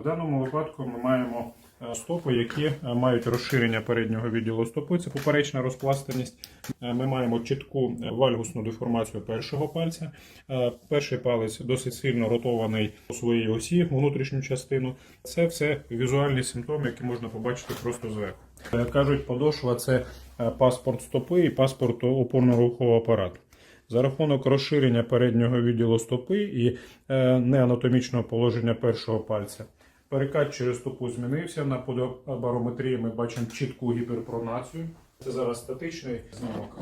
В даному випадку ми маємо е, стопи, які е, мають розширення переднього відділу стопи. Це поперечна розпластаність. Е, Ми маємо чітку вальгусну деформацію першого пальця. Перший палець досить сильно ротований у своїй осі, внутрішню частину. Це все візуальні симптоми, які можна побачити просто зверху. Кажуть, подошва це паспорт стопи і паспорт опорно-рухового апарату. За рахунок розширення переднього відділу стопи і неанатомічного положення першого пальця. Перекат через стопу змінився. На подобарометрії ми бачимо чітку гіперпронацію. Це зараз статичний знімок.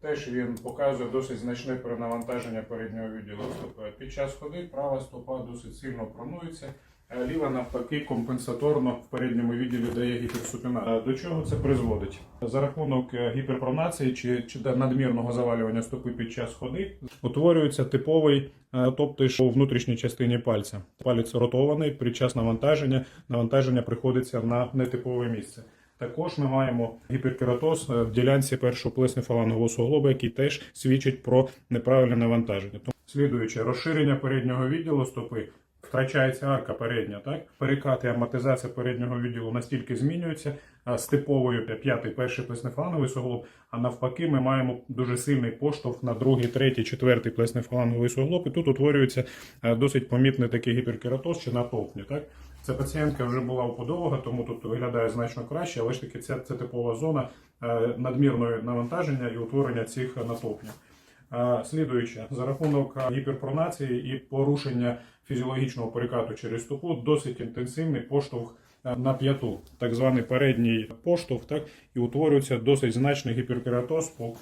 Теж він показує досить значне перенавантаження переднього відділу стопи. Під час ходи права стопа досить сильно пронується. Ліва навпаки компенсаторно в передньому відділі дає гіперсупіна. До чого це призводить? За рахунок е, гіперпронації чи, чи надмірного завалювання стопи під час ходи утворюється типовий е, топтиш у внутрішній частині пальця. Палець ротований під час навантаження. Навантаження приходиться на нетипове місце. Також ми маємо гіперкератоз е, в ділянці першого плеснефалангового суглоба, який теж свідчить про неправильне навантаження. Тому слідуюче розширення переднього відділу стопи. Втрачається арка передня, так? Перекат і амортизація переднього відділу настільки змінюється з типовою п'ятий, перший плеснефаланговий суглоб, а навпаки, ми маємо дуже сильний поштовх на другий, третій, четвертий плеснефаланговий суглоб, і тут утворюється досить помітний такий гіперкератоз чи натовпні, так? Ця пацієнтка вже була у подолога, тому тут виглядає значно краще, але ж таки це, це типова зона е, надмірної навантаження і утворення цих натовпнів. Слідуюче, за рахунок гіперпронації і порушення фізіологічного перекату через стопу, досить інтенсивний поштовх на п'яту, так званий передній поштовх, так і утворюється досить значний гіперкератоз по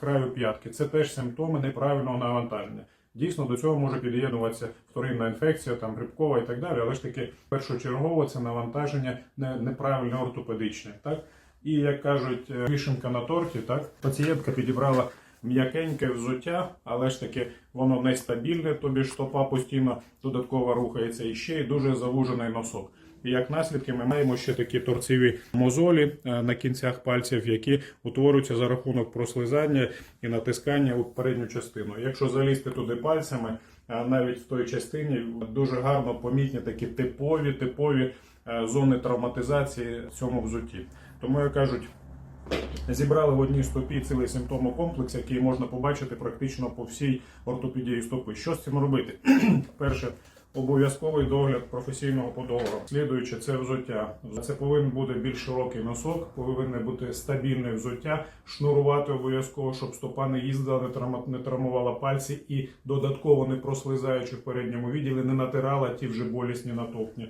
краю п'ятки. Це теж симптоми неправильного навантаження. Дійсно, до цього може під'єднуватися вторинна інфекція, там грибкова і так далі, але ж таки першочергово це навантаження не- неправильне ортопедичне. Так? І як кажуть, е, вишенка на торті, так пацієнтка підібрала м'якеньке взуття, але ж таки воно нестабільне, тобі ж стопа постійно додатково рухається і ще й дуже завужений носок. І як наслідки ми маємо ще такі торцеві мозолі е, на кінцях пальців, які утворюються за рахунок прослизання і натискання у передню частину. Якщо залізти туди пальцями, е, навіть в той частині дуже гарно помітні такі типові, типові е, зони травматизації в цьому взутті. Тому як кажуть, Зібрали в одній стопі цілий симптомокомплекс, який можна побачити практично по всій ортопедії стопи. Що з цим робити? Перше, обов'язковий догляд професійного подолога. Слідуючи, це взуття. Це повинен бути більш широкий носок, повинне бути стабільне взуття, шнурувати обов'язково, щоб стопа не їздила, не не травмувала пальці і додатково не прослизаючи в передньому відділі, не натирала ті вже болісні натовпні.